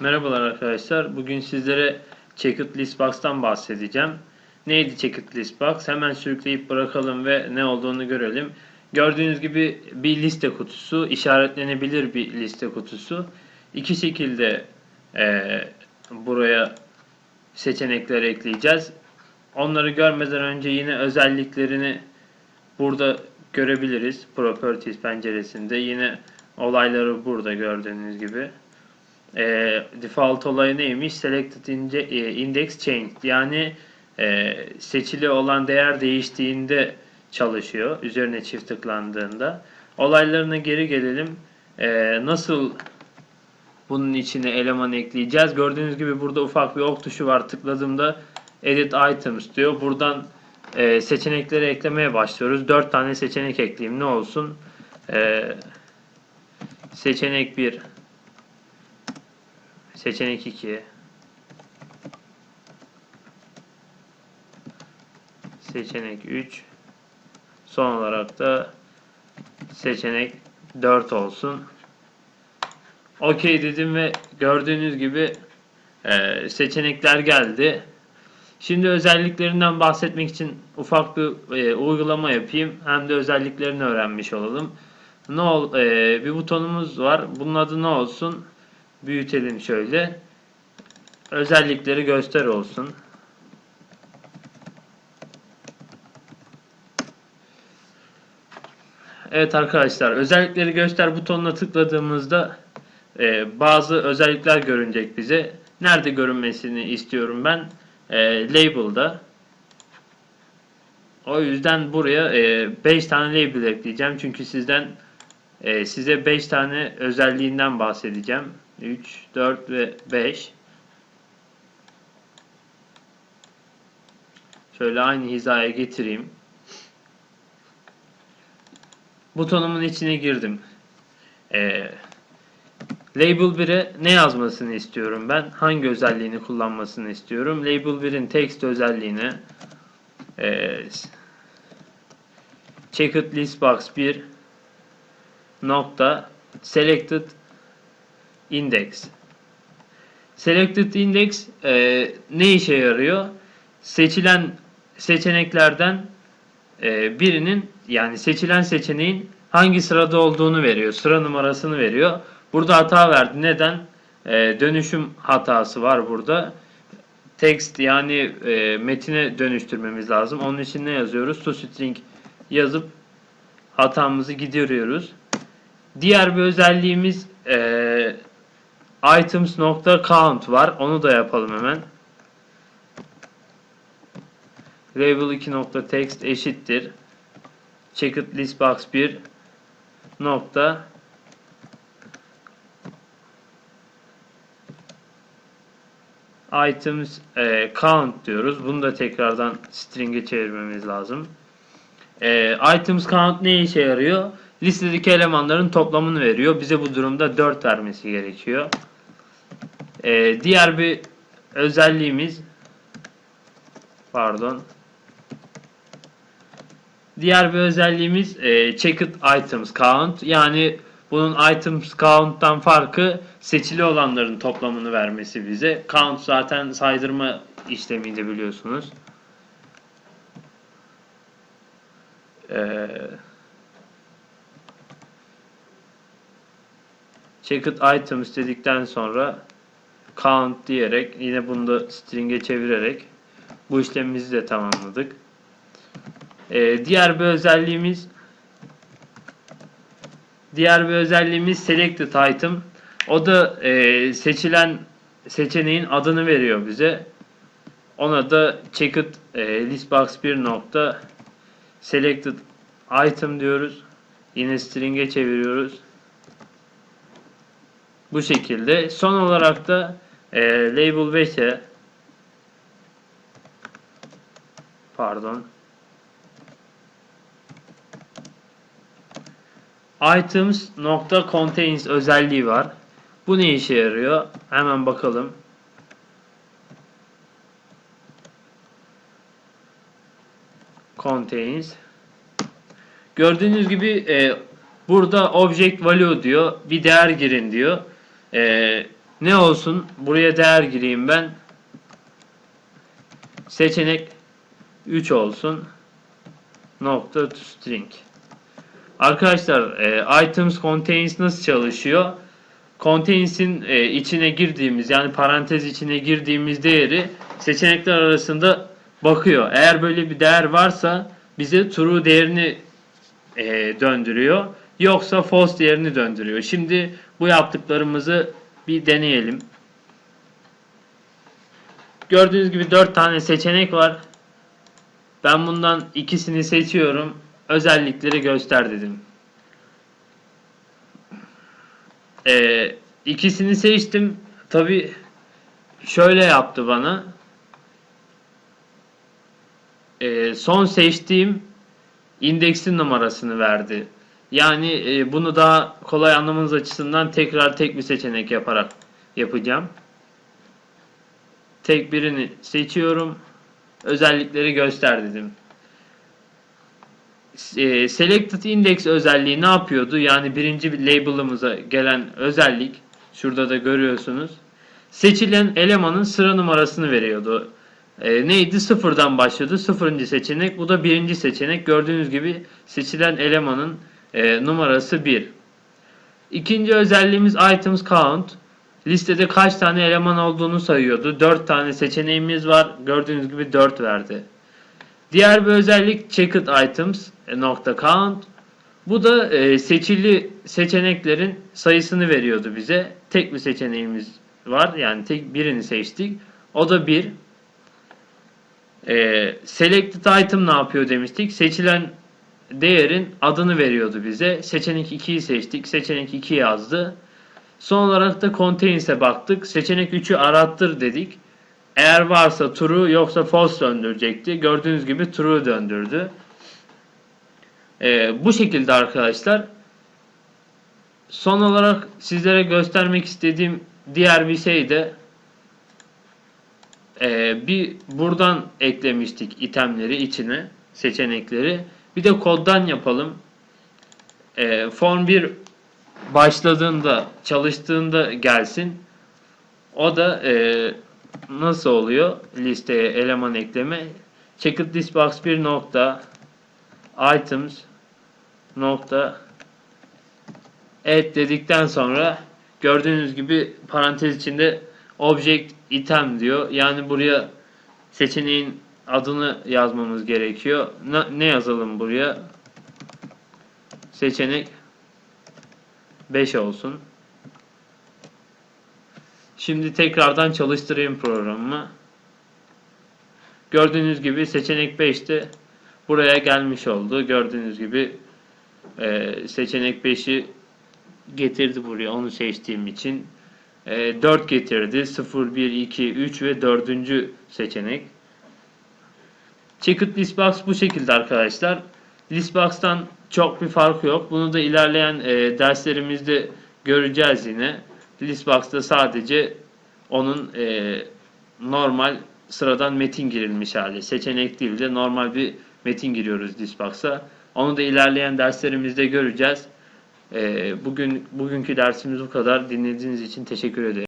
Merhabalar arkadaşlar. Bugün sizlere Checkered List Box'tan bahsedeceğim. Neydi Checkered List Box? Hemen sürükleyip bırakalım ve ne olduğunu görelim. Gördüğünüz gibi bir liste kutusu, işaretlenebilir bir liste kutusu. İki şekilde eee, buraya seçenekler ekleyeceğiz. Onları görmeden önce yine özelliklerini burada görebiliriz. Properties penceresinde. Yine olayları burada gördüğünüz gibi. E, default olayı neymiş? Selected e, index changed. Yani e, seçili olan değer değiştiğinde çalışıyor. Üzerine çift tıklandığında. Olaylarına geri gelelim. E, nasıl bunun içine eleman ekleyeceğiz? Gördüğünüz gibi burada ufak bir ok tuşu var. Tıkladığımda edit items diyor. Buradan e, seçenekleri eklemeye başlıyoruz. 4 tane seçenek ekleyeyim. Ne olsun? E, seçenek 1 Seçenek 2 Seçenek 3 Son olarak da seçenek 4 olsun. Okey dedim ve gördüğünüz gibi e, seçenekler geldi. Şimdi özelliklerinden bahsetmek için ufak bir e, uygulama yapayım. Hem de özelliklerini öğrenmiş olalım. Ne ol, e, bir butonumuz var. Bunun adı ne olsun? Büyütelim şöyle. Özellikleri göster olsun. Evet arkadaşlar özellikleri göster butonuna tıkladığımızda e, bazı özellikler görünecek bize. Nerede görünmesini istiyorum ben? E, label'da. O yüzden buraya 5 tane label ekleyeceğim. Çünkü sizden e, size 5 tane özelliğinden bahsedeceğim. 3, 4 ve 5. Şöyle aynı hizaya getireyim. Butonumun içine girdim. Ee, Label 1'e ne yazmasını istiyorum ben? Hangi özelliğini kullanmasını istiyorum? Label 1'in text özelliğine e, Checked List Box 1 nokta Selected Index. Selected Index e, ne işe yarıyor? Seçilen seçeneklerden e, birinin yani seçilen seçeneğin hangi sırada olduğunu veriyor. Sıra numarasını veriyor. Burada hata verdi. Neden? E, dönüşüm hatası var burada. Text yani e, metine dönüştürmemiz lazım. Onun için ne yazıyoruz? ToString yazıp hatamızı gideriyoruz. Diğer bir özelliğimiz e, items.count var. Onu da yapalım hemen. Label 2.text eşittir. Checked list box 1 nokta items e, count diyoruz. Bunu da tekrardan string'e çevirmemiz lazım. E, items count ne işe yarıyor? Listedeki elemanların toplamını veriyor. Bize bu durumda 4 vermesi gerekiyor. E, diğer bir özelliğimiz pardon Diğer bir özelliğimiz e, checked items count. Yani bunun items count'tan farkı seçili olanların toplamını vermesi bize. Count zaten saydırma işlemiydi biliyorsunuz. Ee, checked items dedikten sonra count diyerek yine bunu da string'e çevirerek bu işlemimizi de tamamladık. Ee, diğer bir özelliğimiz diğer bir özelliğimiz selected item. O da e, seçilen seçeneğin adını veriyor bize. Ona da checked e, listbox 1 nokta selected item diyoruz. Yine string'e çeviriyoruz. Bu şekilde. Son olarak da e, label 5'e pardon items.contains özelliği var. Bu ne işe yarıyor? Hemen bakalım. Contains. Gördüğünüz gibi e, burada object value diyor. Bir değer girin diyor. E, Ne olsun? Buraya değer gireyim ben. Seçenek 3 olsun. Nokta string. Arkadaşlar e, items contains nasıl çalışıyor? Contains'in e, içine girdiğimiz yani parantez içine girdiğimiz değeri seçenekler arasında bakıyor. Eğer böyle bir değer varsa bize true değerini e, döndürüyor. Yoksa false değerini döndürüyor. Şimdi bu yaptıklarımızı bir deneyelim. Gördüğünüz gibi 4 tane seçenek var. Ben bundan ikisini seçiyorum. Özellikleri göster dedim. Ee, ikisini seçtim. Tabi şöyle yaptı bana. Ee, son seçtiğim indeksin numarasını verdi. Yani e, bunu daha kolay anlamanız açısından tekrar tek bir seçenek yaparak yapacağım. Tek birini seçiyorum. Özellikleri göster dedim. E, Selected Index özelliği ne yapıyordu? Yani birinci bir label'ımıza gelen özellik şurada da görüyorsunuz. Seçilen elemanın sıra numarasını veriyordu. E, neydi? Sıfırdan başladı. Sıfırıncı seçenek. Bu da birinci seçenek. Gördüğünüz gibi seçilen elemanın e, numarası 1. İkinci özelliğimiz items count. Listede kaç tane eleman olduğunu sayıyordu. 4 tane seçeneğimiz var. Gördüğünüz gibi 4 verdi. Diğer bir özellik checked items e, nokta count. Bu da e, seçili seçeneklerin sayısını veriyordu bize. Tek bir seçeneğimiz var. Yani tek birini seçtik. O da 1. E, selected item ne yapıyor demiştik. Seçilen değerin adını veriyordu bize. Seçenek 2'yi seçtik. Seçenek 2 yazdı. Son olarak da contains'e baktık. Seçenek 3'ü arattır dedik. Eğer varsa true yoksa false döndürecekti. Gördüğünüz gibi true döndürdü. Ee, bu şekilde arkadaşlar. Son olarak sizlere göstermek istediğim diğer bir şey de e, bir buradan eklemiştik itemleri içine seçenekleri. Bir de koddan yapalım. E, form 1 başladığında çalıştığında gelsin. O da e, nasıl oluyor? Listeye eleman ekleme. Checked list box 1 nokta items nokta add dedikten sonra gördüğünüz gibi parantez içinde object item diyor. Yani buraya seçeneğin adını yazmamız gerekiyor. Ne, yazalım buraya? Seçenek 5 olsun. Şimdi tekrardan çalıştırayım programımı. Gördüğünüz gibi seçenek 5'te buraya gelmiş oldu. Gördüğünüz gibi e, seçenek 5'i getirdi buraya onu seçtiğim için. E, 4 getirdi. 0, 1, 2, 3 ve 4. seçenek. Checked Listbox bu şekilde arkadaşlar. Listbox'tan çok bir farkı yok. Bunu da ilerleyen e, derslerimizde göreceğiz yine. Listbox'ta sadece onun e, normal sıradan metin girilmiş hali. Seçenek değil de normal bir metin giriyoruz Listbox'a. Onu da ilerleyen derslerimizde göreceğiz. E, bugün bugünkü dersimiz bu kadar. Dinlediğiniz için teşekkür ederim.